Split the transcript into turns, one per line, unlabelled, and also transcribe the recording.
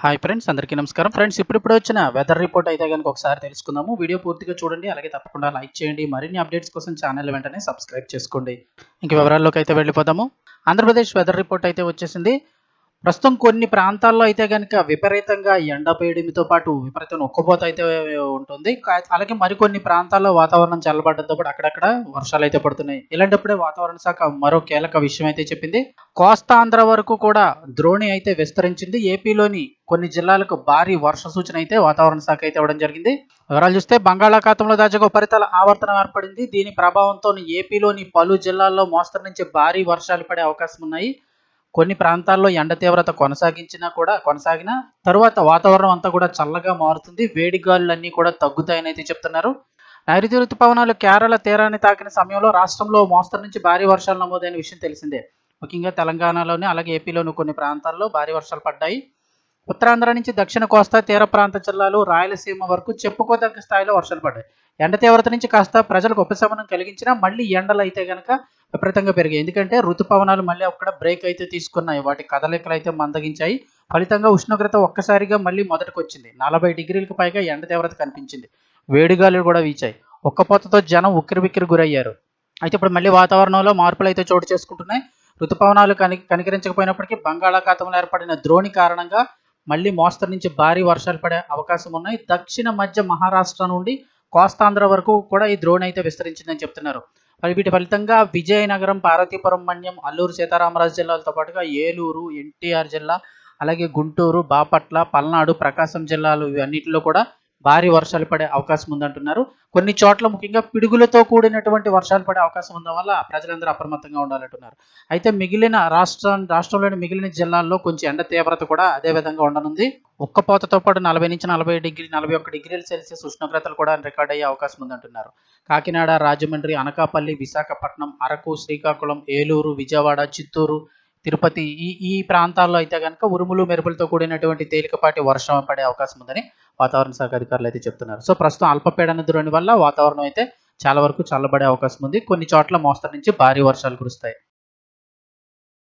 Hi friends అందరికీ నమస్కారం. Friends ఇప్పుడిప్పుడు వచ్చిన వెదర్ రిపోర్ట్ అయితే కనుక ఒకసారి తెలుసుకుందాము. వీడియో పూర్తిగా చూడండి అలాగే తప్పకుండా లైక్ చేయండి. మరిన్ని అప్డేట్స్ కోసం ఛానల్ వెంటనే సబ్స్క్రైబ్ చేసుకోండి. ఇంక వివరాల్లోకి అయితే వెళ్ళిపోదాము. ఆంధ్రప్రదేశ్ వెదర్ రిపోర్ట్ అయితే వచ్చేసింది. ప్రస్తుతం కొన్ని ప్రాంతాల్లో అయితే కనుక విపరీతంగా ఎండ వేడిమితో పాటు విపరీతం ఒక్కపోత అయితే ఉంటుంది. అలాగే మరికొన్ని ప్రాంతాల్లో వాతావరణం చల్లబడడంతో పాటు అక్కడక్కడ వర్షాలు అయితే పడుతున్నాయి. ఇలాంటప్పుడే వాతావరణ శాఖ మరో కీలక విషయం అయితే చెప్పింది. కోస్తాంధ్ర వరకు కూడా ద్రోణి అయితే విస్తరించింది. ఏపీలోని కొన్ని జిల్లాలకు భారీ వర్ష సూచన అయితే వాతావరణ శాఖ అయితే ఇవ్వడం జరిగింది. వివరాలు చూస్తే బంగాళాఖాతంలో దాచగా ఉపరితల ఆవర్తనం ఏర్పడింది. దీని ప్రభావంతో ఏపీలోని పలు జిల్లాల్లో మోస్తరు నుంచి భారీ వర్షాలు పడే అవకాశం ఉన్నాయి. కొన్ని ప్రాంతాల్లో ఎండ తీవ్రత కొనసాగించినా కూడా కొనసాగిన తరువాత వాతావరణం అంతా కూడా చల్లగా మారుతుంది. వేడి గాలులన్నీ కూడా తగ్గుతాయని అయితే చెప్తున్నారు. నైరుతి ఋతుపవనాలు కేరళ తీరాన్ని తాకిన సమయంలో రాష్ట్రంలో మోస్తరు నుంచి భారీ వర్షాలు నమోదైన విషయం తెలిసిందే. ముఖ్యంగా తెలంగాణలోని అలాగే ఏపీలోని కొన్ని ప్రాంతాల్లో భారీ వర్షాలు పడ్డాయి. ఉత్తరాంధ్ర నుంచి దక్షిణ కోస్తా తీర ప్రాంత జిల్లాలు రాయలసీమ వరకు చెప్పుకోదగ్గ స్థాయిలో వర్షాలు పడ్డాయి. ఎండ తీవ్రత నుంచి కాస్త ప్రజలకు ఉపశమనం కలిగించినా మళ్ళీ ఎండలు అయితే కనుక విపరీతంగా పెరిగాయి. ఎందుకంటే ఋతుపవనాలు మళ్ళీ అక్కడ బ్రేక్ అయితే తీసుకున్నాయి. వాటి కదలికలు అయితే మందగించాయి. ఫలితంగా ఉష్ణోగ్రత ఒక్కసారిగా మళ్ళీ మొదటికి వచ్చింది నలభై డిగ్రీలకు పైగా ఎండ తీవ్రత కనిపించింది. వేడిగాలులు కూడా వీచాయి. ఒక్కపోతతో జనం ఉక్కిరిబిక్కిరి గురయ్యారు. అయితే ఇప్పుడు మళ్ళీ వాతావరణంలో మార్పులు అయితే చోటు చేసుకుంటున్నాయి. ఋతుపవనాలు కని కనికరించకపోయినప్పటికీ బంగాళాఖాతంలో ఏర్పడిన ద్రోణి కారణంగా మళ్ళీ మోస్తరు నుంచి భారీ వర్షాలు పడే అవకాశం ఉన్నాయి. దక్షిణ మధ్య మహారాష్ట్ర నుండి కోస్తాంధ్ర వరకు కూడా ఈ ద్రోణి అయితే విస్తరించిందని చెప్తున్నారు. మరి వీటి ఫలితంగా విజయనగరం పార్వతీపురం మన్యం అల్లూరు సీతారామరాజు జిల్లాలతో పాటుగా ఏలూరు ఎన్టీఆర్ జిల్లా అలాగే గుంటూరు బాపట్ల పల్నాడు ప్రకాశం జిల్లాలు ఇవన్నిటిలో కూడా భారీ వర్షాలు పడే అవకాశం ఉందంటున్నారు. కొన్ని చోట్ల ముఖ్యంగా పిడుగులతో కూడినటువంటి వర్షాలు పడే అవకాశం ఉండడం వల్ల ప్రజలందరూ అప్రమత్తంగా ఉండాలంటున్నారు. అయితే మిగిలిన రాష్ట్ర రాష్ట్రంలోని మిగిలిన జిల్లాల్లో కొంచెం ఎండ తీవ్రత కూడా అదే విధంగా ఉండనుంది. ఉక్కపోతతో పాటు నలభై నుంచి నలభై డిగ్రీ నలభై ఒక్క డిగ్రీల సెల్సియస్ ఉష్ణోగ్రతలు కూడా రికార్డ్ అయ్యే అవకాశం ఉందంటున్నారు. కాకినాడ రాజమండ్రి అనకాపల్లి విశాఖపట్నం అరకు శ్రీకాకుళం ఏలూరు విజయవాడ చిత్తూరు తిరుపతి ఈ ఈ ప్రాంతాల్లో అయితే కనుక ఉరుములు మెరుపులతో కూడినటువంటి తేలికపాటి వర్షం పడే అవకాశం ఉందని వాతావరణ శాఖ అధికారులు అయితే చెప్తున్నారు. సో ప్రస్తుతం అల్పపీడన ద్రోణి వల్ల వాతావరణం అయితే చాలా వరకు చల్లబడే అవకాశం ఉంది. కొన్ని చోట్ల మోస్తరు నుంచి భారీ వర్షాలు కురుస్తాయి.